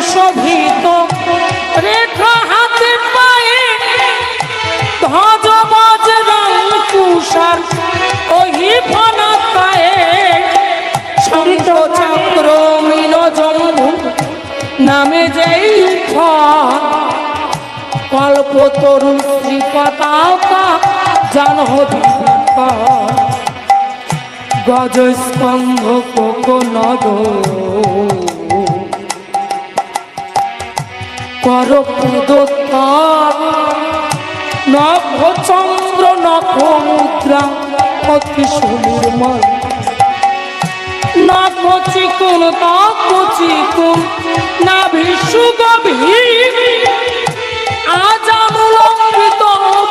সুশোভিত রেখা হাতে পায়ে ধ্বজ বজরং কুশার ওহি ফনতায়ে শঙ্খ চক্র মিল জম্বু, নামে যেই কল্প তরু শ্রী পতাকা জানহবি গজ স্কন্ধ কোক নদ কর নখ চন্দ্র নখ মুদ্রা অতি সুনির্মল নখ চিকুন তখ চিকুন না বিশ্বু গভীর আজানুলম্বিত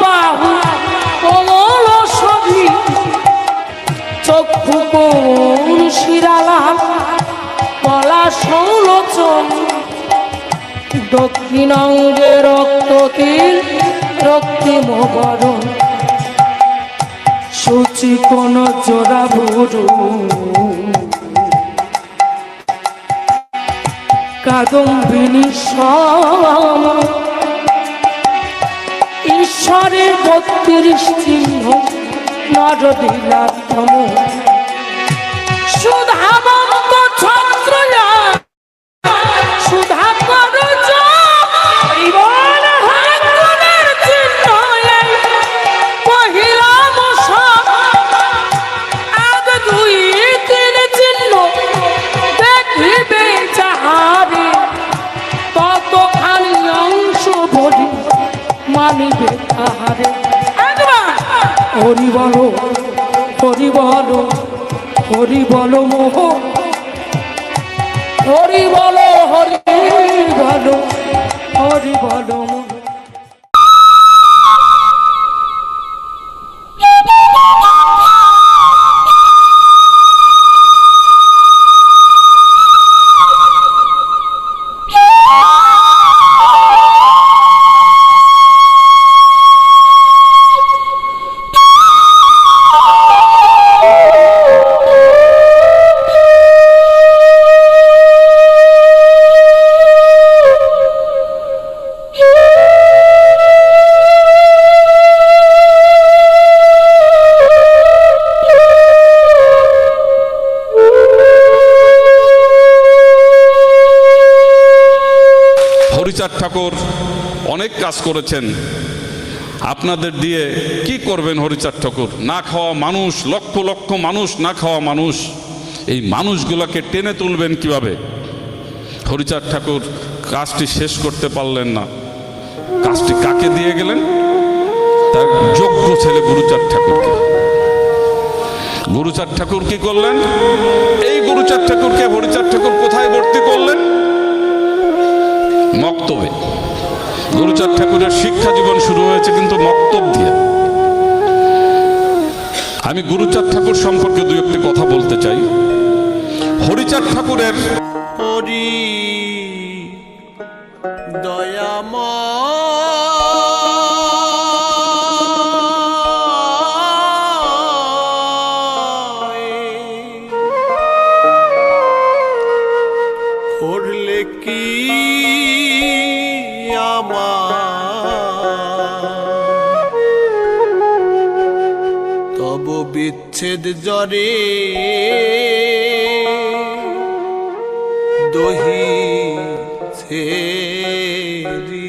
বাহু, কমল সভি চক্ষু কোন শিরালা কলা সৌলোচন দক্ষিণাঙ্গে রক্ত তীর রক্তিম বরণ সূচি কোন জোড়া ভুরু। কাদম্বিনী সম। ঈশ্বরের বত্রিশ চিহ্ন নরদিলাত্ম মানিবে তাহারে হরি বলো হরি বলো হরি বলো মোহ। হরি বলো হরি বলো হরি বলো মোহ। হরিচাঁদ ঠাকুর অনেক কাজ করেছেন। আপনাদের দিয়ে কি করবেন হরিচাঁদ ঠাকুর? না খাওয়া মানুষ, লক্ষ লক্ষ মানুষ, না খাওয়া মানুষ। এই মানুষগুলোকে টেনে তুলবেন কীভাবে? হরিচাঁদ ঠাকুর কাজটি শেষ করতে পারলেন না। কাজটি কাকে দিয়ে গেলেন? তার যোগ্য ছেলে গুরুচাঁদ ঠাকুরকে। গুরুচাঁদ ঠাকুর কি করলেন? এই গুরুচাঁদ ঠাকুরকে হরিচাঁদ ঠাকুর কোথায় ভর্তি করলেন? মক্তবে। গুরুচাঁদ ঠাকুরের শিক্ষা জীবন শুরু হয়েছে কিন্তু মক্তব দিয়ে। আমি গুরুচাঁদ ঠাকুর সম্পর্কে দু একটি কথা বলতে চাই। হরিচাঁদ ঠাকুরের হরি দয়াময় তব বিচ্ছেদ জরে দহি ছেড়ি